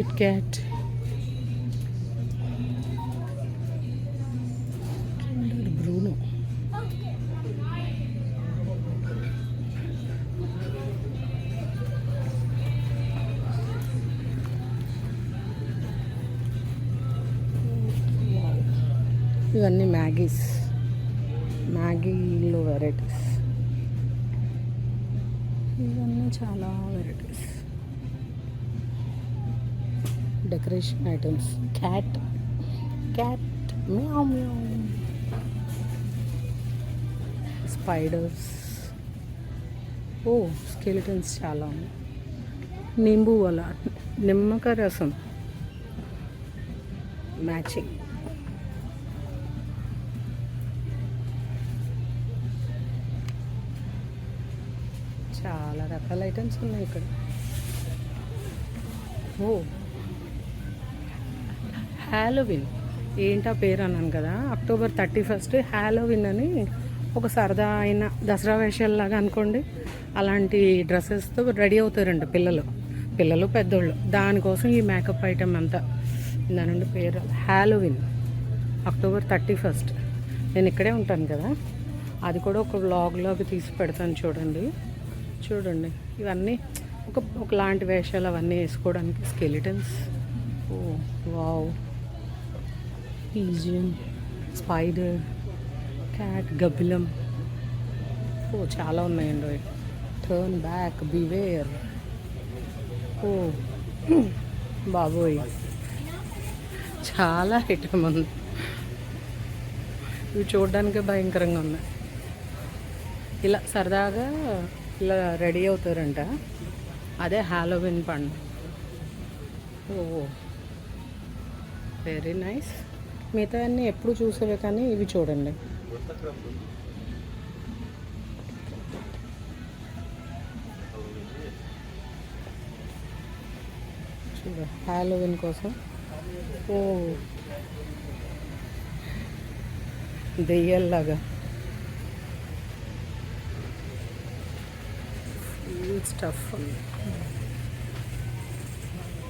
Kit Kat Bruno ఇవన్నీ Maggie's మ్యాగీలో varieties ఇవన్నీ చాలా varieties decoration items. Cat. Cat. Meow meow. Spiders. ఓ skeletons చాలా ఉన్నాయి. నింబు వల నిమ్మకాయ రసం. మ్యాచింగ్. చాలా రకాల ఐటమ్స్ ఉన్నాయి ఇక్కడ. ఓ హ్యాలోవిన్ ఏంటా పేరు అన్నాను కదా అక్టోబర్ థర్టీ ఫస్ట్ హ్యాలోవిన్ అని ఒక సరదా అయిన దసరా వేషాలలాగా అనుకోండి. అలాంటి డ్రెస్సెస్తో రెడీ అవుతారండి పిల్లలు. పిల్లలు పెద్దోళ్ళు. దానికోసం ఈ మేకప్ ఐటెం అంతా. దాని నుండి పేరు. హ్యాలోవిన్ అక్టోబర్ థర్టీ ఫస్ట్ నేను ఇక్కడే ఉంటాను కదా. అది కూడా ఒక వ్లాగ్లోకి తీసి పెడతాను చూడండి. చూడండి. ఇవన్నీ ఒక ఒకలాంటి వేషాలు అవన్నీ వేసుకోవడానికి skeletons. Oh wow. Pigeon spider cat గబ్బిలం ఓ చాలా ఉన్నాయండి. టర్న్ బ్యాక్ బివేర్ ఓ బాబోయ్. చాలా ఐటమ్ ఉంది. ఇవి చూడడానికి భయంకరంగా ఉన్నాయి. ఇలా సరదాగా ఇలా రెడీ అవుతారంట. అదే హాలోవిన్ పండు ఓ వెరీ నైస్ మిగతా అన్నీ ఎప్పుడు చూసేవే కానీ ఇవి చూడండి. చూడు హాలోవిన్ కోసం. ఓ. దెయ్యాల్లాగా. స్టఫ్ ఉంది